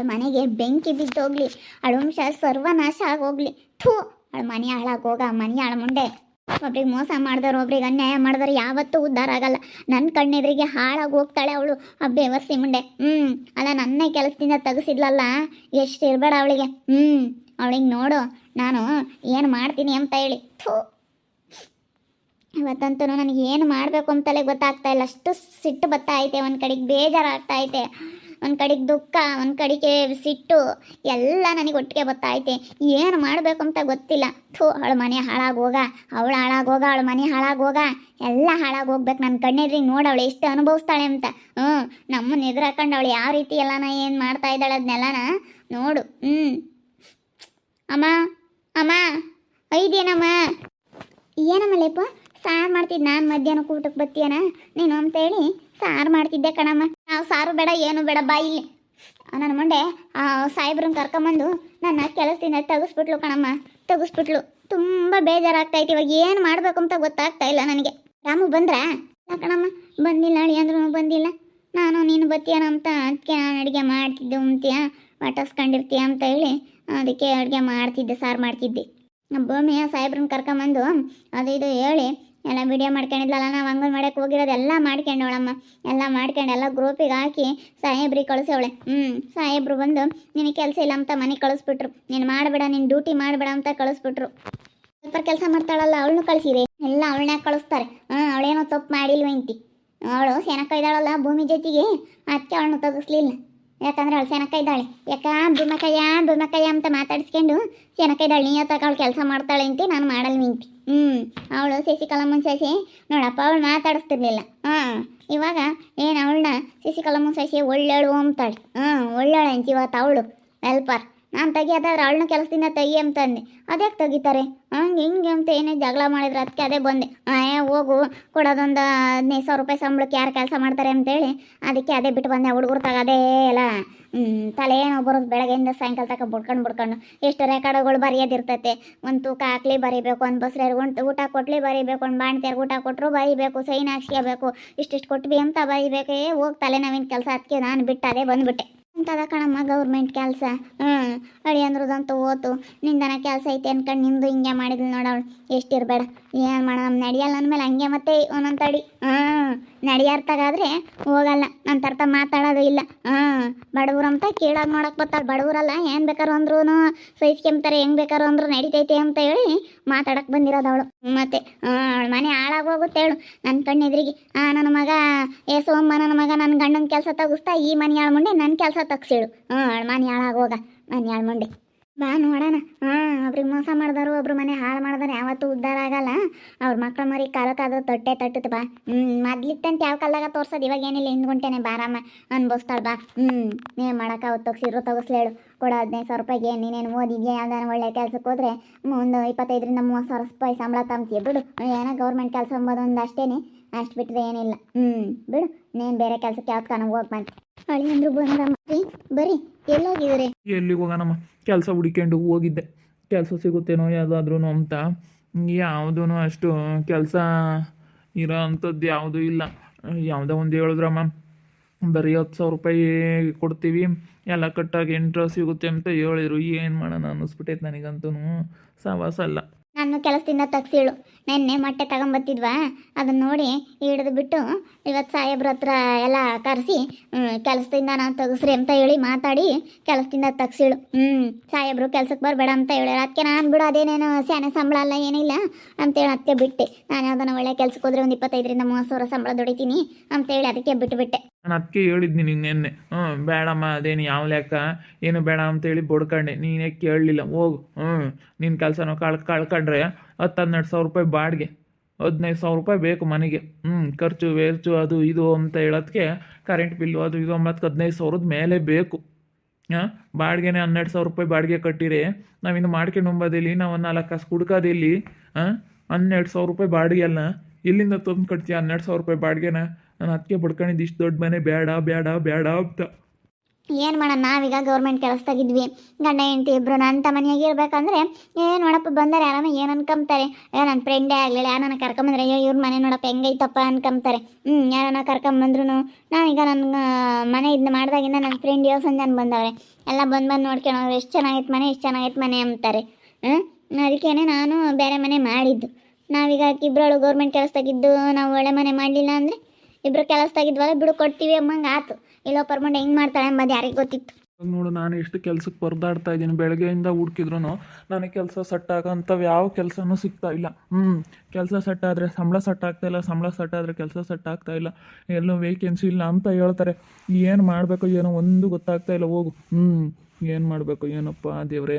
ಅವಳ ಮನೆಗೆ ಬೆಂಕಿ ಬಿದ್ದೋಗ್ಲಿ, ಅವಳ ವಂಶ ಸರ್ವನಾಶ ಆಗೋಗ್ಲಿ. ಥೂ, ಅವಳ ಮನೆ ಹಾಳಾಗೋಗ ಮನೆ ಹಾಳು ಮುಂಡೆ ಒಬ್ರಿಗೆ ಮೋಸ ಮಾಡಿದವ್ರು, ಒಬ್ರಿಗೆ ಅನ್ಯಾಯ ಮಾಡಿದವ್ರು ಯಾವತ್ತೂ ಉದ್ಧಾರ ಆಗಲ್ಲ. ನನ್ನ ಕಣ್ಣೆದ್ರಿಗೆ ಹಾಳಾಗಿ ಹೋಗ್ತಾಳೆ ಅವಳು, ಆ ಬೇವರ್ಸಿ ಮುಂಡೆ ಹ್ಞೂ ಅಲ್ಲ ನನ್ನ ಕೆಲಸದಿಂದ ತೆಗೆಸಿದ್ಲಲ್ಲ, ಎಷ್ಟು ಇರಬೇಡ ಅವಳಿಗೆ. ಹ್ಞೂ ಅವಳಿಗೆ ನೋಡು, ನಾನು ಏನು ಮಾಡ್ತೀನಿ ಅಂತ ಹೇಳಿ. ಥೂ. ಇವತ್ತಂತೂ ನನಗೆ ಏನು ಮಾಡಬೇಕು ಅಂತಲೇ ಗೊತ್ತಾಗ್ತಾ ಇಲ್ಲ. ಅಷ್ಟು ಸಿಟ್ಟು ಬತ್ತಾ ಐತೆ, ಒಂದು ಕಡೆಗೆ ಬೇಜಾರಾಗ್ತಾ ಐತೆ. ಒಂದು ಕಡೆಗೆ ದುಃಖ, ಒಂದು ಕಡೆಗೆ ಸಿಟ್ಟು, ಎಲ್ಲ ನನಗೆ ಒಟ್ಟಿಗೆ ಗೊತ್ತಾಯ್ತೆ. ಏನು ಮಾಡಬೇಕು ಅಂತ ಗೊತ್ತಿಲ್ಲ. ಥೂ, ಅವಳ ಮನೆ ಹಾಳಾಗೋಗ ಅವಳು ಹಾಳಾಗೋಗ ಅವಳ ಮನೆ ಹಾಳಾಗೋಗ ಎಲ್ಲ ಹಾಳಾಗೋಗ್ಬೇಕು ನನ್ನ ಕಣ್ಣೆದ್ರಿಗೆ ನೋಡಿ, ಅವಳು ಎಷ್ಟು ಅನುಭವಿಸ್ತಾಳೆ ಅಂತ. ಹ್ಞೂ ನಮ್ಮನ್ನ ಎದುರಾಕೊಂಡು ಅವಳು ಯಾವ ರೀತಿ ಎಲ್ಲನ ಏನು ಮಾಡ್ತಾ ಇದ್ದಾಳೆ ಅದನ್ನೆಲ್ಲನ ನೋಡು. ಹ್ಞೂ ಅಮ್ಮ ಅಮ್ಮ ಐದೇನಮ್ಮ ಏನಮ್ಮ ಲೇಪ, ಸಾರು ಮಾಡ್ತಿದ್ದೆ ನಾನು ಮಧ್ಯಾಹ್ನ ಊಟಕ್ಕೆ ಬತ್ತೀಯನ? ನೀನು ಅಂತೇಳಿ ಸಾರು ಮಾಡ್ತಿದ್ದೆ ಕಣಮ್ಮ. ಸಾರು ಬೇಡ, ಏನು ಬೇಡ, ಬಾ ಇಲ್ಲಿ. ನನ್ನ ಆ, ಸಾಹೇಬ್ರನ್ನ ಕರ್ಕೊಂಬಂದು ನನ್ನ ಕೆಲಸದಿಂದ ತೆಗಿಸ್ಬಿಟ್ಲು ಕಣಮ್ಮ, ತೆಗಿಸ್ಬಿಟ್ಲು. ತುಂಬ ಬೇಜಾರಾಗ್ತೈತಿ, ಇವಾಗ ಏನು ಮಾಡಬೇಕು ಅಂತ ಗೊತ್ತಾಗ್ತಾ ಇಲ್ಲ ನನಗೆ. ರಾಮು ಬಂದ್ರಾ? ಇಲ್ಲ ಕಣಮ್ಮ, ಬಂದಿಲ್ಲ, ಅಳಿ ಅಂದ್ರೂ ಬಂದಿಲ್ಲ. ನಾನು, ನೀನು ಬತ್ತಿಯ ಅಂತ ಅದಕ್ಕೆ ನಾನು ಅಡುಗೆ ಮಾಡ್ತಿದ್ದೆ ಉಂತೀಯ, ವಾಟಸ್ಕೊಂಡಿರ್ತೀಯ ಅಂತ ಹೇಳಿ ಅದಕ್ಕೆ ಅಡುಗೆ ಮಾಡ್ತಿದ್ದೆ, ಸಾರು ಮಾಡ್ತಿದ್ದೆ. ಭೂಮಿಯ ಸಾಹೇಬ್ರನ್ನ ಕರ್ಕೊಂಬಂದು ಅದು ಇದು ಹೇಳಿ ಎಲ್ಲ ವಿಡಿಯೋ ಮಾಡ್ಕೊಂಡಿದ್ಲಲ್ಲ, ನಾವು ಹಂಗೆ ಮಾಡಕ್ಕೆ ಹೋಗಿರೋದು ಎಲ್ಲ ಮಾಡ್ಕೊಂಡವಳಮ್ಮ ಎಲ್ಲ ಮಾಡ್ಕೊಂಡು ಎಲ್ಲ ಗ್ರೂಪಿಗೆ ಹಾಕಿ ಸಾಹೇಬ್ರಿಗೆ ಅವಳೆ ಹ್ಞೂ ಸಾಹೇಬ್ರು ಬಂದು, ನಿನಗೆ ಕೆಲಸ ಇಲ್ಲ ಅಂತ ಮನೆಗೆ ಕಳಿಸ್ಬಿಟ್ರು. ನೀನು ಮಾಡಬೇಡ ನಿನ್ನ ಡ್ಯೂಟಿ ಮಾಡಬೇಡ ಅಂತ ಕಳಿಸ್ಬಿಟ್ರು. ಸ್ವಲ್ಪ ಕೆಲಸ ಮಾಡ್ತಾಳಲ್ಲ, ಅವಳನ್ನು ಕಳಿಸಿರಿ ಎಲ್ಲ ಅವಳನ್ನ ಕಳಿಸ್ತಾರೆ. ಹಾಂ, ಅವಳೇನೋ ತಪ್ಪು ಮಾಡಿಲ್ವಂತಿ ಅವಳು ಸೆನಕ ಇದ್ದಾಳಲ್ಲ ಭೂಮಿ ಜೊತೆಗೆ ಅದಕ್ಕೆ ಅವಳನ್ನು ತೆಗಿಸ್ಲಿಲ್ಲ. ಯಾಕಂದ್ರೆ ಅವಳು ಸೆನಕ ಇದ್ದಾಳೆ ಯಾಕ, ಭೂಮಕಯ್ಯ ಭೂಮಕಯ್ಯ ಅಂತ ಮಾತಾಡಿಸ್ಕೊಂಡು ಸೆನಕ ಇದ್ದಾಳೆ ನೀ ತಕ ಅವಳು ಕೆಲಸ ಮಾಡ್ತಾಳೆ ಅಂತ, ನಾನು ಮಾಡಲ್ ನಿಂತಿ. ಹ್ಞೂ ಅವಳು ಶಶಿಕಲಮ್ಮನ ಸಸಿ ನೋಡಪ್ಪ, ಅವಳು ಮಾತಾಡಿಸ್ತಿರ್ಲಿಲ್ಲ. ಹಾಂ, ಇವಾಗ ಏನು ಅವಳನ್ನ ಶಶಿಕಲಮ್ಮನ ಸಸಿ ಒಳ್ಳೆಳು ಅಂತಾಳೆ. ಹಾಂ ಒಳ್ಳೆಳು ಅಂತ ಇವತ್ತು ಅವಳು. ಹೆಲ್ಪರ್ ನಾನು ತೆಗಿಯೋದಾದ್ರೆ ಅವಳನ್ನ ಕೆಲಸದಿಂದ ತೆಗಿ ಅಂತಂದೆ. ಅದ್ಯಾಕೆ ತೆಗಿತಾರೆ? ಹಂಗೆ ಹಿಂಗೆ ಅಂತ ಏನೇ ಜಗಳ ಮಾಡಿದ್ರು ಅದಕ್ಕೆ ಅದೇ ಬಂದೆ. ಏ, ಹೋಗು, ಕೊಡೋದೊಂದು ಹದಿನೈದು ಸಾವಿರ ರೂಪಾಯಿ ಸಂಬಳಕ್ಕೆ ಯಾರು ಕೆಲಸ ಮಾಡ್ತಾರೆ ಅಂತೇಳಿ ಅದಕ್ಕೆ ಅದೇ ಬಿಟ್ಟು ಬಂದೆ. ಹುಡುಗರು ತಗ ಅದೇ ಎಲ್ಲ ತಲೆ ಏನೋ ಬರೋದು ಬೆಳಗ್ಗೆಯಿಂದ ಸಾಯಂಕಾಲ ತಕ ಬುಡ್ಕೊಂಡು ಬುಡ್ಕೊಂಡು. ಎಷ್ಟು ರೆಕಾರ್ಡ್ಗಳು ಬರೆಯೋದಿರ್ತೈತೆ. ಒಂದು ತೂಕ ಹಾಕ್ಲಿ ಬರೀಬೇಕು, ಒಂದು ಬಸ್ರಿಯರ್ಗೆ ಒಂದು ಊಟ ಕೊಟ್ಲಿ ಬರೀಬೇಕು, ಒಂದು ಬಾಣ್ತಿಯರ್ಗೆ ಊಟ ಕೊಟ್ಟರು ಬರೀಬೇಕು, ಸೈನ್ ಹಾಕ್ಸ್ಕೋಬೇಕು ಇಷ್ಟಿಷ್ಟು ಕೊಟ್ವಿ ಅಂತ ಬರೀಬೇಕು, ಹೋಗಿ ತಲೆನೋವಿನ ಕೆಲಸ ಅದಕ್ಕೆ ನಾನು ಬಿಟ್ಟು ಅದೇ ಬಂದ್ಬಿಟ್ಟೆ. ಅಂತದ ಕಣಮ್ಮ ಗೌರ್ಮೆಂಟ್ ಕೆಲಸ. ಹ್ಞೂ ಅಡಿ ಅಂದ್ರದಂತೂ ಓತು ನಿಂದನ ಕೆಲಸ ಐತೆ ಅನ್ಕೊಂಡು ನಿಂದು ಹಿಂಗೆ ಮಾಡಿದ್ಲು ನೋಡವಳು ಎಷ್ಟಿರಬೇಡ ಏನು ಮಾಡೋಣ ನಡೆಯಲ್ಲ ಅಂದಮೇಲೆ ಹಂಗೆ ಮತ್ತೆ ಒಂದೊಂದು ತಡಿ ಹಾಂ ನಡೆಯಾರ್ತಾಗಾದ್ರೆ ಹೋಗಲ್ಲ. ನನ್ನ ತರ್ತ ಮಾತಾಡೋದು ಇಲ್ಲ. ಹಾಂ ಬಡವ್ರು ಅಂತ ಕೇಳೋದು ನೋಡಕ್ಕೆ ಬರ್ತಾಳೆ ಬಡವರಲ್ಲ ಏನು ಬೇಕಾರು ಅಂದ್ರೂ ಸಹಿಸ್ಕೊಂತಾರೆ ಹೆಂಗೆ ಬೇಕಾರು ಅಂದ್ರು ನಡಿತೈತೆ ಅಂತ ಹೇಳಿ ಮಾತಾಡಕ್ಕೆ ಬಂದಿರೋದು ಅವಳು. ಮತ್ತೆ ಅವಳ ಮನೆ ಹಾಳಾಗೋಗುತ್ತೆ ಹೇಳು. ನನ್ನ ಕಣ್ಣೆದ್ರಿಗೆ, ಆ, ನನ್ನ ಮಗ, ಏ ಸೋಮ್ಮ ನನ್ನ ಮಗ ನನ್ನ ಗಂಡನ ಕೆಲಸ ತಗಿಸ್ತಾ ಈ ಮನೆ ಹಾಳು ಮುಂಡೆ ನನ್ನ ಕೆಲಸ ತಗ್ಸೇಳು ಹಾಂ ಅವಳ ಮನೆ ಹಾಳಾಗೋಗ ಮನೆ ಹಾಳು ಮುಂಡೆ ಬಾ ನೋಡೋಣ ಹಾಂ, ಒಬ್ರಿಗೆ ಮೋಸ ಮಾಡಿದವರು, ಒಬ್ರು ಮನೆ ಹಾಳು ಮಾಡಿದಾರೆ ಯಾವತ್ತೂ ಉದ್ಧಾರ ಆಗಲ್ಲ. ಅವ್ರ ಮಕ್ಳ ಮರಿ ಕಾಲಕ್ಕಾದ್ರೂ ತೊಟ್ಟೆ ತಟ್ಟುತ್ತೆ ಬಾ. ಹ್ಞೂ ಮೊದ್ಲಿತ್ತಂತ ಯಾವ ಕಾಲದಾಗ ತೋರ್ಸೋದು? ಇವಾಗ ಏನಿಲ್ಲ, ಹಿಂದ್ಗುಂಟೇನೆ ಬಾರಮ್ಮ ಅನ್ಭವಿಸ್ತಾಳೆ ಬಾ. ಹ್ಞೂ ನೀನು ಮಾಡಕ್ಕೆ ಅವತ್ತು ತಗ್ಸಿದ್ರು ತಗಸ್ಲೇಳು ಕೊಡ ಹದಿನೈದು ಸಾವಿರ ರೂಪಾಯಿಗೆ ನೀನೇನು ಓದಿದ್ಯಾ? ಯಾವ್ದಾನ ಒಳ್ಳೆ ಕೆಲ್ಸಕ್ಕೆ ಹೋದ್ರೆ ಒಂದು ಇಪ್ಪತ್ತೈದರಿಂದ ಮೂವತ್ತು ಸಾವಿರ ರೂಪಾಯಿ ಸಂಬಳ ತಗೊಂತೀಯ ಬಿಡು. ಏನೋ ಗೌರ್ಮೆಂಟ್ ಕೆಲಸ ಅಂಬೋದು ಒಂದು ಅಷ್ಟೇನೆ. ಅಷ್ಟು ಬಿಟ್ಟರೆ ಏನಿಲ್ಲ. ಹ್ಞೂ ಬಿಡು. ನೀನು ಬೇರೆ ಕೆಲಸಕ್ಕೆ ಯಾವ್ದು ಕಾಣ ಹೋಗಿ ಬಂತು ಅಳಿ ಬರೀ ಎಲ್ಲಿಗೆ ಹೋಗೋಣಮ್ಮ? ಕೆಲಸ ಹುಡ್ಕೊಂಡು ಹೋಗಿದ್ದೆ. ಕೆಲಸ ಸಿಗುತ್ತೇನೋ ಯಾವುದಾದ್ರೂ ಅಂತ. ಯಾವುದೂ ಅಷ್ಟು ಕೆಲಸ ಇರೋ ಅಂಥದ್ದು ಯಾವುದೂ ಇಲ್ಲ. ಯಾವುದೋ ಒಂದು ಹೇಳಿದ್ರಮ್ಮ, ಬರೀ ಹತ್ತು ಸಾವಿರ ರೂಪಾಯಿ ಕೊಡ್ತೀವಿ. ಎಲ್ಲ ಕಟ್ಟಾಗಿ ಎಂಟ್ರ ಸಿಗುತ್ತೆ ಅಂತ ಹೇಳಿದ್ರು. ಏನು ಮಾಡೋಣ ಅನ್ನಿಸ್ಬಿಟ್ಟೈತೆ ನನಗಂತೂ ಸವಾಸ ಅಲ್ಲ ನಾನು ಕೆಲಸದಿಂದ ತಗ್ಸಿಳು. ನೆನ್ನೆ ಮೊಟ್ಟೆ ತಗೊಂಬತ್ತಿದ್ವಾ? ಅದನ್ನ ನೋಡಿ ಹಿಡಿದು ಬಿಟ್ಟು ಇವತ್ತು ಸಾಹೇಬ್ರ ಹತ್ರ ಎಲ್ಲ ಕರೆಸಿ ಕೆಲಸದಿಂದ ನಾನು ತಗಸ್ರಿ ಅಂತ ಹೇಳಿ ಮಾತಾಡಿ ಕೆಲಸದಿಂದ ತಗ್ಸಿಳು. ಹ್ಞೂ ಸಾಹೇಬ್ರು ಕೆಲ್ಸಕ್ಕೆ ಬರಬೇಡ ಅಂತ ಹೇಳ್ಯಾರ. ಅದಕ್ಕೆ ನಾನು ಬಿಡು, ಅದೇನೇನು ಸ್ಯಾನೆ ಸಂಬಳ ಅಲ್ಲ, ಏನಿಲ್ಲ ಅಂತೇಳಿ ಅದಕ್ಕೆ ಬಿಟ್ಟೆ. ನಾನು ಯಾವುದನ್ನ ಒಳ್ಳೆ ಕೆಲಸಕ್ಕೆ ಹೋದ್ರೆ ಒಂದು ಇಪ್ಪತ್ತೈದರಿಂದ ಮೂವತ್ತು ಸಾವಿರ ಸಂಬಳ ದುಡಿತೀನಿ ಅಂತೇಳಿ ಅದಕ್ಕೆ ಬಿಟ್ಟುಬಿಟ್ಟೆ ನಾನು ಅದಕ್ಕೆ ಹೇಳಿದ್ನಿ ನಿಂಗೆ ನೆನ್ನೆ. ಹ್ಞೂ ಬೇಡಮ್ಮ, ಅದೇನು ಯಾವ ಲೆಕ್ಕ? ಏನು ಬೇಡ ಅಂತೇಳಿ ಬಡ್ಕೊಂಡೆ. ನೀನೇ ಕೇಳಲಿಲ್ಲ. ಹೋಗು. ಹ್ಞೂ ನಿನ್ನ ಕೆಲಸನೋ ಕಳ್, ಕಳ್ಕೊಂಡ್ರೆ ಹತ್ತು ಹನ್ನೆರಡು ಸಾವಿರ ರೂಪಾಯಿ ಬಾಡಿಗೆ. ಹದಿನೈದು ಸಾವಿರ ರೂಪಾಯಿ ಬೇಕು ಮನೆಗೆ. ಹ್ಞೂ ಖರ್ಚು, ವೇರ್ಚು, ಅದು, ಇದು ಅಂತ ಹೇಳೋದಕ್ಕೆ ಕರೆಂಟ್ ಬಿಲ್ಲು ಅದು, ಇದು ಮತ್ತು ಹದಿನೈದು ಸಾವಿರದ ಮೇಲೆ ಬೇಕು. ಹಾಂ, ಬಾಡಿಗೆನೇ ಹನ್ನೆರಡು ಸಾವಿರ ರೂಪಾಯಿ ಬಾಡಿಗೆ ಕಟ್ಟಿರಿ ನಾವಿನ್ನು ಮಾಡ್ಕೊಂಡು ಹೋಗೋದಿಲ್ಲಿ ನಾವು ನಾಲ್ಕು ಕಾಸು ಕುಡ್ಕೋದಿಲ್ಲಿ ಹಾಂ, ಹನ್ನೆರಡು ಸಾವಿರ ರೂಪಾಯಿ ಬಾಡಿಗೆ ಅಲ್ಲ ಇಲ್ಲಿಂದ ತಂದು ಕಟ್ತೀಯ ಹನ್ನೆರಡು ಸಾವಿರ ರೂಪಾಯಿ ಬಾಡಿಗೆನ? ನಾನು ಅದಕ್ಕೆ ಬಡ್ಕೊಂಡಿದ್ದು ಇಷ್ಟು ದೊಡ್ಡ ಮನೆ, ಬೇಡ ಬೇಡ ಬೇಡ ಅಂತ. ಏನು ಮಾಡೋಣ, ನಾವೀಗ ಗೌರ್ಮೆಂಟ್ ಕೆಲಸದಾಗಿದ್ವಿ. ಗಂಡ, ಹೆಂಡತಿ ನನ್ನ ತ ಮನೆಯಾಗೆ ಇರಬೇಕಂದ್ರೆ ಏನು ನೋಡಪ್ಪ, ಬಂದರೆ, ಆರಾಮ, ಏನು ಅನ್ಕೊಂತಾರೆ ಏ ನನ್ನ ಫ್ರೆಂಡೇ ಆಗಲಿಲ್ಲ ಯಾರನ್ನ ಕರ್ಕೊಂಬಂದ್ರೆ, ಅಯ್ಯೋ, ಇವ್ರ ಮನೆ ನೋಡಪ್ಪ, ಹೆಂಗೈತಪ್ಪ ಅನ್ಕೊಂತಾರೆ ಹ್ಞೂ ಯಾರನ್ನ ಕರ್ಕೊಂಬಂದ್ರು ನಾನೀಗ ನನ್ನ ಮನೆ ಇದನ್ನ ಮಾಡಿದಾಗಿಂದ ನನ್ನ ಫ್ರೆಂಡ್ ಯೋಸಂಜನ್ ಬಂದವ್ರೆ. ಎಲ್ಲ ಬಂದು ಬಂದು ನೋಡ್ಕೊಳೋರು ಎಷ್ಟು ಚೆನ್ನಾಗೈತೆ ಮನೆ, ಎಷ್ಟು ಚೆನ್ನಾಗೈತೆ ಮನೆ ಅಂತಾರೆ. ಹ್ಞೂ ಅದಕ್ಕೇನೆ ನಾನು ಬೇರೆ ಮನೆ ಮಾಡಿದ್ದು. ನಾವೀಗ ಇಬ್ಬರಳು ಗೌರ್ಮೆಂಟ್ ಕೆಲಸದಾಗಿದ್ದು, ನಾವು ಒಳ್ಳೆ ಮನೆ ಮಾಡಲಿಲ್ಲ ಅಂದರೆ ಇಬ್ಬರು ಕೆಲಸದಾಗಿದ್ವಲ್ಲ ಬಿಡು ಕೊಡ್ತೀವಿ ಅಮ್ಮಂಗೆ, ಆತು. ಇಲ್ಲೋ ಪರ್ಮಂಡ್ ಹೆಂಗೆ ಮಾಡ್ತಾಳೆ ಎಂಬುದು ಯಾರಿಗೆ ಗೊತ್ತಿತ್ತು. ನೋಡು, ನಾನು ಎಷ್ಟು ಕೆಲಸಕ್ಕೆ ಪರದಾಡ್ತಾ ಇದ್ದೀನಿ. ಬೆಳಗ್ಗೆಯಿಂದ ಹುಡ್ಕಿದ್ರು ನನಗೆ ಕೆಲಸ ಸೆಟ್ ಆಗೋಂಥವು ಯಾವ ಕೆಲಸನೂ ಸಿಗ್ತಾ ಇಲ್ಲ. ಹ್ಞೂ ಕೆಲಸ ಸೆಟ್ ಆದರೆ ಸಂಬಳ ಸೆಟ್ ಆಗ್ತಾ ಇಲ್ಲ, ಸಂಬಳ ಸೆಟ್ ಆದರೆ ಕೆಲಸ ಸೆಟ್ ಆಗ್ತಾ ಇಲ್ಲ. ಎಲ್ಲೋ ವೇಕೆನ್ಸಿ ಇಲ್ಲ ಅಂತ ಹೇಳ್ತಾರೆ. ಏನು ಮಾಡಬೇಕು ಏನೋ ಒಂದು ಗೊತ್ತಾಗ್ತಾ ಇಲ್ಲ, ಹೋಗು. ಹ್ಞೂ ಏನು ಮಾಡಬೇಕು, ಏನಪ್ಪ ದೇವ್ರೆ,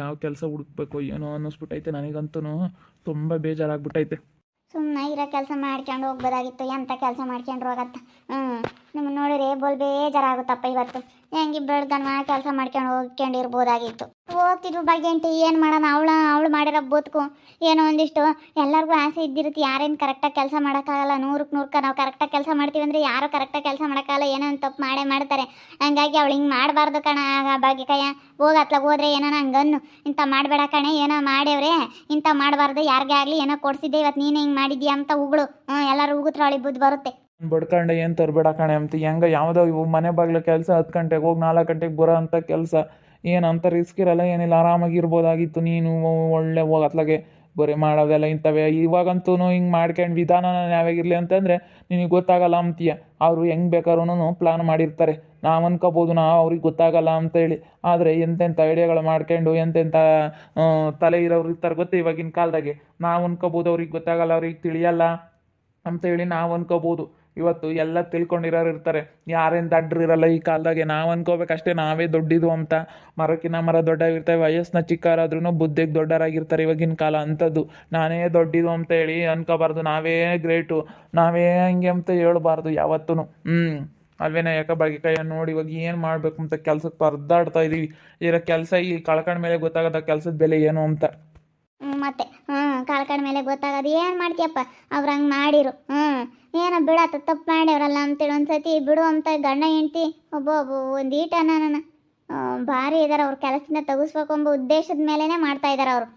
ಯಾವ ಕೆಲಸ ಹುಡುಕ್ಬೇಕು, ಏನೋ ಅನ್ನಿಸ್ಬಿಟ್ಟೈತೆ ನನಗಂತೂ ತುಂಬ ಬೇಜಾರಾಗ್ಬಿಟ್ಟೈತೆ ಸುಮ್ಮನೆ ಇರೋ ಕೆಲಸ ಮಾಡ್ಕೊಂಡು ಹೋಗ್ಬೋದಾಗಿತ್ತು ಎಂಥ ಕೆಲಸ ಮಾಡ್ಕೊಂಡು ಹೋಗತ್ತ ಹ್ಞೂ ನಿಮ್ಮ ನೋಡಿರಿ ಬೋಲ್ ಬೇಜಾರಾಗುತ್ತಪ್ಪ ಇವತ್ತು. ಹೆಂಗೆ ಬೆಳ್ಗನ್ ಮಾ ಕೆಲಸ ಮಾಡ್ಕೊಂಡು ಹೋಗ್ಕೊಂಡಿರ್ಬೋದಾಗಿತ್ತು. ಹೋಗ್ತಿದ್ವು ಬಗ್ಗೆಂಟಿ ಏನು ಮಾಡೋಣ? ಅವಳು ಅವಳು ಮಾಡಿರೋ ಬದುಕು ಏನೋ ಒಂದಿಷ್ಟು ಎಲ್ಲರಿಗೂ ಆಸೆ ಇದ್ದಿರುತ್ತೆ. ಯಾರೇನು ಕರೆಕ್ಟಾಗಿ ಕೆಲಸ ಮಾಡೋಕ್ಕಾಗಲ್ಲ. ನೂರಕ್ಕೆ ನೂರಕ್ಕೆ ನಾವು ಕರೆಕ್ಟಾಗಿ ಕೆಲಸ ಮಾಡ್ತೀವಿ ಅಂದರೆ ಯಾರು ಕರೆಕ್ಟಾಗಿ ಕೆಲಸ ಮಾಡೋಕ್ಕಾಗಲ್ಲ. ಏನೋ ತಪ್ಪು ಮಾಡೇ ಮಾಡ್ತಾರೆ. ಹಂಗಾಗಿ ಅವಳು ಹಿಂಗೆ ಮಾಡಬಾರ್ದು ಕಣ. ಬಗ್ಗೆ ಕೈಯ ಹೋಗಿ ಅತ್ಲಾಗ ಹೋದ್ರೆ ಏನೋ ಹಂಗನ್ನು ಇಂಥ ಮಾಡಬೇಡ ಕಣೆ, ಏನೋ ಮಾಡ್ಯವ್ರೆ. ಇಂಥ ಮಾಡಬಾರ್ದು. ಯಾರಿಗೇ ಆಗಲಿ ಏನೋ ಕೊಡಿಸಿದ್ದೆ. ಇವತ್ತು ನೀನು ಹಿಂಗೆ ಮಾಡಿದ್ಯಾ ಅಂತ ಉಗಳು. ಎಲ್ಲರೂ ಅವಳಿಗೆ ಬುದ್ಧಿ ಬರುತ್ತೆ. ಬಡ್ಕಂಡೆ, ಏನು ತರಬೇಡ ಕಣೆ ಅಂತ. ಹೆಂಗೆ ಯಾವುದೋ ಇವು ಮನೆ ಬಾಗಿಲು ಕೆಲಸ ಹತ್ತು ಗಂಟೆಗೆ ಹೋಗಿ ನಾಲ್ಕು ಗಂಟೆಗೆ ಬರೋ ಅಂಥ ಕೆಲಸ. ಏನು ಅಂತ ರಿಸ್ಕ್ ಇರಲ್ಲ, ಏನಿಲ್ಲ ಆರಾಮಾಗಿ ಇರ್ಬೋದಾಗಿತ್ತು ನೀನು, ಒಳ್ಳೆ ಹೋಗತ್ಲಾಗೆ. ಬರೀ ಮಾಡೋದೆಲ್ಲ ಇಂಥವೇ. ಇವಾಗಂತೂ ಹಿಂಗೆ ಮಾಡ್ಕೊಂಡು ವಿಧಾನ ಯಾವಾಗಿರಲಿ ಅಂತಂದರೆ ನಿನಗೆ ಗೊತ್ತಾಗಲ್ಲ ಅಂತೀಯ. ಅವರು ಹೆಂಗೆ ಬೇಕಾದ್ರೂ ಪ್ಲಾನ್ ಮಾಡಿರ್ತಾರೆ. ನಾವು ಅನ್ಕೋಬೋದು, ನಾವು ಅವ್ರಿಗೆ ಗೊತ್ತಾಗಲ್ಲ ಅಂತೇಳಿ ಆದರೆ ಎಂತೆಂಥ ಐಡಿಯಾಗಳು ಮಾಡ್ಕೊಂಡು ಎಂತೆಂಥ ತಲೆ ಇರೋರು ಇರ್ತಾರೆ ಗೊತ್ತೆ ಇವಾಗಿನ ಕಾಲದಾಗೆ. ನಾವು ಅನ್ಕೋಬೋದು, ಅವ್ರಿಗೆ ಗೊತ್ತಾಗಲ್ಲ, ಅವ್ರಿಗೆ ತಿಳಿಯಲ್ಲ ಅಂತೇಳಿ ನಾವು ಅನ್ಕೋಬೋದು. ಇವತ್ತು ಎಲ್ಲ ತಿಳ್ಕೊಂಡಿರೋರು ಇರ್ತಾರೆ, ಯಾರೇನು ದಡ್ರು ಇರಲ್ಲ ಈ ಕಾಲದಾಗೆ, ನಾವು ಅನ್ಕೋಬೇಕಷ್ಟೇ ನಾವೇ ದೊಡ್ಡಿದು ಅಂತ. ಮರಕ್ಕಿನ ಮರ ದೊಡ್ಡಾಗಿರ್ತವೆ, ವಯಸ್ಸಿನ ಚಿಕ್ಕವರಾದ್ರೂ ಬುದ್ಧಿಗೆ ದೊಡ್ಡರಾಗಿರ್ತಾರೆ ಇವಾಗಿನ ಕಾಲ ಅಂಥದ್ದು. ನಾನೇ ದೊಡ್ಡಿದು ಅಂತ ಹೇಳಿ ಅನ್ಕೋಬಾರ್ದು, ನಾವೇ ಗ್ರೇಟು, ನಾವೇ ಹಂಗೆ ಅಂತ ಹೇಳ್ಬಾರ್ದು ಯಾವತ್ತೂ ಹ್ಞೂ ಅಲ್ವೇನ ಯಾಕೆ ಬಾಗಿಕಾಯ ನೋಡಿ ಇವಾಗ ಏನು ಮಾಡಬೇಕು ಅಂತ ಕೆಲಸಕ್ಕೆ ಪರ್ದಾಡ್ತಾ ಇದ್ದೀವಿ ಇರೋ ಕೆಲಸ ಈ ಕಳ್ಕೊಂಡ ಮೇಲೆ ಗೊತ್ತಾಗದ ಕೆಲಸದ ಬೆಲೆ ಏನು ಅಂತ. ಮತ್ತೆ. ಹ್ಞೂ ಕಡೆ ಮೇಲೆ ಗೊತ್ತಾಗೋದು. ಏನು ಮಾಡ್ತೀಯಪ್ಪ? ಅವ್ರು ಹಂಗೆ ಮಾಡಿರು. ಹ್ಞೂ ಏನೋ ಬಿಡತ್ತ, ತಪ್ಪು ಮಾಡ್ಯವ್ರಲ್ಲ ಅಂತೇಳಿ ಒಂದು ಸತಿ ಬಿಡು ಅಂತ ಗಂಡ ಹೆಂಡ್ತಿ, ಒಬ್ಬ ಒಬ್ಬ ಒಂದು ಈಟ ನನ್ನ ಭಾರಿ ಇದಾರೆ. ಅವ್ರ ಕೆಲಸದಿಂದ ತೆಗಿಸ್ಬೇಕು ಎಂಬ ಉದ್ದೇಶದ ಮೇಲೇ ಮಾಡ್ತಾ ಇದ್ದಾರೆ ಅವರು.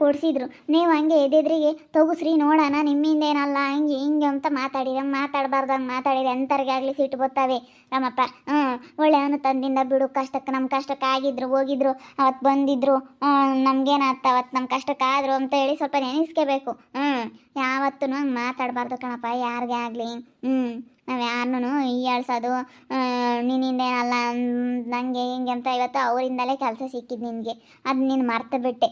ಕೊಡಿಸಿದ್ರು. ನೀವು ಹಂಗೆ ಎದೆದ್ರಿಗೆ ತಗುಸ್ರಿ ನೋಡೋಣ, ನಿಮ್ಮಿಂದ ಏನಲ್ಲ, ಹಂಗೆ ಹಿಂಗೆ ಅಂತ ಮಾತಾಡಿರ ಮಾತಾಡಬಾರ್ದು, ಹಂಗೆ ಮಾತಾಡಿರಿ ಆಗಲಿ ಸಿಟ್ಟು ಬರ್ತವೆ ನಮ್ಮಪ್ಪ ಹ್ಞೂ ಒಳ್ಳೆಯವನು ತಂದಿಂದ ಬಿಡು, ಕಷ್ಟಕ್ಕೆ ನಮ್ಮ ಕಷ್ಟಕ್ಕೆ ಆಗಿದ್ರು, ಹೋಗಿದ್ರು ಅವತ್ತು ಬಂದಿದ್ರು ನಮ್ಗೇನಾಗ್ತ ಅವತ್ತು ನಮ್ಮ ಕಷ್ಟಕ್ಕೆ ಆದರು ಅಂತ ಹೇಳಿ ಸ್ವಲ್ಪ ನೆನೆಸ್ಕೋಬೇಕು. ಹ್ಞೂ ಯಾವತ್ತೂ ಹಂಗೆ ಮಾತಾಡಬಾರ್ದು ಕಣಪ್ಪ, ಯಾರಿಗೆ ಆಗಲಿ, ಹ್ಞೂ, ನಾವು ಯಾರನ್ನೂ ನಿನ್ನಿಂದ ಏನಲ್ಲ ನನಗೆ ಹಿಂಗೆ ಅಂತ ಇವತ್ತು ಅವರಿಂದಲೇ ಕೆಲಸ ಸಿಕ್ಕಿದ್ದು ನಿನಗೆ, ಅದು ನೀನು ಮರ್ತು ಬಿಟ್ಟೆ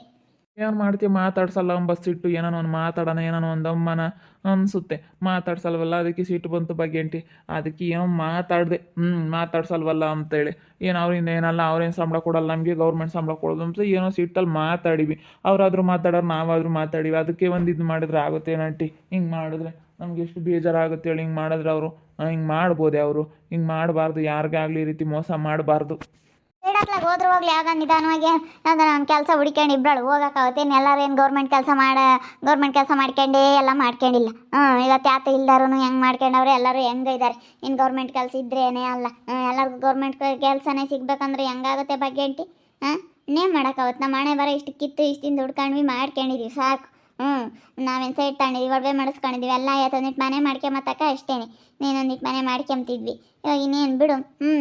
ಏನು ಮಾಡ್ತೀವಿ ಮಾತಾಡ್ಸಲ್ಲ ಬಸ್ ಸಿಟ್ಟು ಏನೋ ಒಂದು ಮಾತಾಡೋಣ ಏನೋ ಒಂದು ಅಮ್ಮನ ಅನಿಸುತ್ತೆ. ಮಾತಾಡ್ಸಲ್ವಲ್ಲ? ಅದಕ್ಕೆ ಸಿಟ್ಟು ಬಂತು ಬಗೆಂಟಿ ಅದಕ್ಕೆ ಏನೋ ಮಾತಾಡಿದೆ. ಹ್ಞೂ ಮಾತಾಡ್ಸಲ್ವಲ್ಲ ಅಂತೇಳಿ. ಏನು ಅವರಿಂದ ಏನಲ್ಲ, ಅವ್ರೇನು ಸಂಬಳ ಕೊಡಲ್ಲ, ನಮಗೆ ಗೌರ್ಮೆಂಟ್ ಸಂಬಳ ಕೊಡೋದು ಅಂತ ಏನೋ ಸಿಟ್ಟಲ್ಲಿ ಮಾತಾಡಿವಿ. ಅವರಾದರೂ ಮಾತಾಡೋರು, ನಾವಾದರೂ ಮಾತಾಡಿವಿ. ಅದಕ್ಕೆ ಒಂದು ಇದು ಮಾಡಿದ್ರೆ ಆಗುತ್ತೆ ಏನಂಟಿ ಹಿಂಗೆ ಮಾಡಿದ್ರೆ ನಮ್ಗೆ ಎಷ್ಟು ಬೇಜಾರಾಗುತ್ತೆ ಹೇಳಿ. ಹಿಂಗೆ ಮಾಡಿದ್ರೆ ಅವರು ಹಿಂಗೆ ಮಾಡ್ಬೋದೆ ಅವರು? ಹಿಂಗೆ ಮಾಡಬಾರ್ದು. ಯಾರಿಗಾಗಲಿ ಈ ರೀತಿ ಮೋಸ ಮಾಡಬಾರ್ದು. ಬೇಡತ್ಲಾಗ ಹೋದ್ರು ಹೋಗ್ಲಿ, ಆಗ ನಿಧಾನವಾಗಿ ಅಂದ್ರೆ ನನ್ನ ಕೆಲಸ ಹುಡ್ಕೊಂಡು ಇಬ್ಬಳು ಹೋಗೋಕ್ಕಾಗುತ್ತೆ ಎಲ್ಲರೂ ಏನು ಗೌರ್ಮೆಂಟ್ ಕೆಲಸ ಮಾಡ ಗೌರ್ಮೆಂಟ್ ಕೆಲಸ ಮಾಡ್ಕೊಂಡೇ ಎಲ್ಲ ಮಾಡ್ಕೊಂಡಿಲ್ಲ ಹ್ಞೂ ಇವತ್ತು ಯಾತ ಇಲ್ದಾರು ಹೆಂಗೆ ಮಾಡ್ಕೊಂಡವ್ರೆ ಎಲ್ಲರೂ ಹೆಂಗೆ ಇದ್ದಾರೆ ಇನ್ನು ಗೌರ್ಮೆಂಟ್ ಕೆಲಸ ಇದ್ರೇನೇ ಅಲ್ಲ. ಹ್ಞೂ ಎಲ್ಲರಿಗೂ ಗೌರ್ಮೆಂಟ್ ಕೆಲಸನೇ ಸಿಗ್ಬೇಕಂದ್ರೆ ಹೆಂಗಾಗುತ್ತೆ ಬಗ್ಗೆಂಟಿ ಹಾಂ, ಇನ್ನೇನು ಮಾಡೋಕ್ಕಾಗುತ್ತೆ? ನಮ್ಮ ಮನೆ ಬರೋ ಇಷ್ಟು ಕಿತ್ತು ಇಷ್ಟಿಂದ ಹುಡ್ಕೊಂಡ್ವಿ ಮಾಡ್ಕೊಂಡಿದೀವಿ ಸಾಕು. ಹ್ಞೂ ನಾವೇನು ಸೈಡ್ ತಗೊಂಡಿದ್ದೀವಿ ಒಡವೆ ಮಾಡಿಸ್ಕೊಂಡಿದ್ವಿ, ಎಲ್ಲ ಆಯ್ತು ಒಂದಿಟ್ಟು ಮನೆ ಮಾಡ್ಕೊಂಬತ್ತಕ್ಕ ಅಷ್ಟೇ ನೀನೊಂದಿಟ್ಟು ಮನೆ ಮಾಡ್ಕೊಂತಿದ್ವಿ ಇವಾಗ ಇನ್ನೇನು ಬಿಡು ಹ್ಞೂ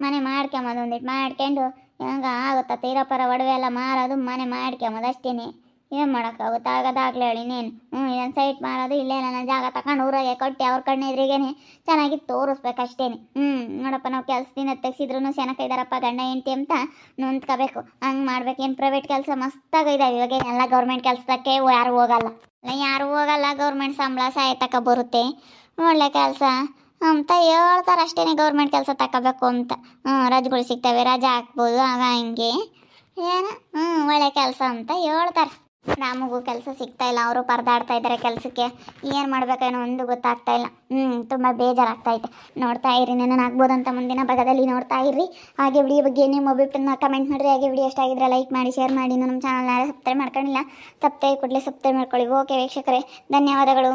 ಮನೆ ಮಾಡ್ಕೊಂಬೋದು ಒಂದಿಟ್ಟು ಮಾಡ್ಕೊಂಡು ಹೆಂಗ ಆಗುತ್ತಾ ತೀರಾ ಪರ ಒಡವೆ ಎಲ್ಲ ಮಾರೋದು ಮನೆ ಮಾಡ್ಕೊಂಬೋದು ಅಷ್ಟೇ ಏನು ಮಾಡೋಕ್ಕಾಗುತ್ತೆ ಆಗದಾಗ್ಲೇ ಹೇಳಿ ನೀನು. ಹ್ಞೂ ಇದನ್ನು ಸೈಟ್ ಮಾಡೋದು ಇಲ್ಲೇ ನನ್ನ ಜಾಗ ತಗೊಂಡು ಊರಾಗೆ ಕೊಟ್ಟು ಅವ್ರ ಕಣ್ಣು ಎದುರಿಗೇನೆ ಚೆನ್ನಾಗಿ ತೋರಿಸ್ಬೇಕಷ್ಟೇನೆ. ಅಷ್ಟೇ ಹ್ಞೂ ನೋಡಪ್ಪ, ನಾವು ಕೆಲಸದಿಂದ ತೆಗ್ಸಿದ್ರು ಇದಾರಪ್ಪ ಗಂಡ ಹೆಂಡ್ತಿ ಅಂತ ನೊಂದ್ಕೋಬೇಕು. ಹಂಗೆ ಮಾಡ್ಬೇಕು. ಏನು ಪ್ರೈವೇಟ್ ಕೆಲಸ ಮಸ್ತಾಗಿ ಇದಾವೆ ಇವಾಗ. ಎಲ್ಲ ಗೌರ್ಮೆಂಟ್ ಕೆಲಸಕ್ಕೆ ಯಾರು ಹೋಗಲ್ಲ. ಯಾರು ಹೋಗಲ್ಲ. ಗೌರ್ಮೆಂಟ್ ಸಂಬಳ ಸಹಾಯ ತಕ ಬರುತ್ತೆ. ಒಳ್ಳೆ ಕೆಲಸ ಅಂತ ಹೇಳ್ತಾರೆ ಅಷ್ಟೇನೆ ಗೌರ್ಮೆಂಟ್ ಕೆಲಸ ತಗೋಬೇಕು ಅಂತ. ಹ್ಞೂ ರಜೆಗಳು ಸಿಗ್ತವೆ. ರಜೆ ಹಾಕ್ಬೋದು. ಆಗ ಹಂಗೆ. ಏನು? ಹ್ಞೂ ಒಳ್ಳೆ ಕೆಲಸ ಅಂತ ಹೇಳ್ತಾರೆ. ನಮಗೂ ಕೆಲಸ ಸಿಗ್ತಾ ಇಲ್ಲ, ಅವರು ಪರದಾಡ್ತಾ ಇದ್ದಾರೆ ಕೆಲಸಕ್ಕೆ. ಏನು ಮಾಡಬೇಕೇನೋ ಒಂದು ಗೊತ್ತಾಗ್ತಾ ಇಲ್ಲ. ಹ್ಞೂ ತುಂಬ ಬೇಜಾರಾಗ್ತಾ ಇದೆ ನೋಡ್ತಾ ಇರಿ ನಾನು ಅಂತ ಮುಂದಿನ ಭಾಗದಲ್ಲಿ ನೋಡ್ತಾ ಇರ್ರಿ. ಹಾಗೆ ವಿಡಿಯೋ ಬಗ್ಗೆ ನಿಮ್ಮ ಅಭಿಪ್ರಾಯನ ಕಮೆಂಟ್ ಮಾಡಿರಿ. ಹಾಗೆ ವಿಡಿಯೋ ಇಷ್ಟ ಆಗಿದ್ರೆ ಲೈಕ್ ಮಾಡಿ, ಶೇರ್ ಮಾಡಿ. ನಮ್ಮ ಚಾನಲ್ನ ಸಬ್ಸ್ಕ್ರೈಬ್ ಮಾಡ್ಕೊಂಡಿಲ್ಲ, ಸಬ್ಸ್ಕ್ರೈಬ್ ಕೂಡಲೇ ಸಬ್ಸ್ಕ್ರೈಬ್ ಮಾಡ್ಕೊಳ್ಳಿ ಓಕೆ ವೀಕ್ಷಕರೇ, ಧನ್ಯವಾದಗಳು.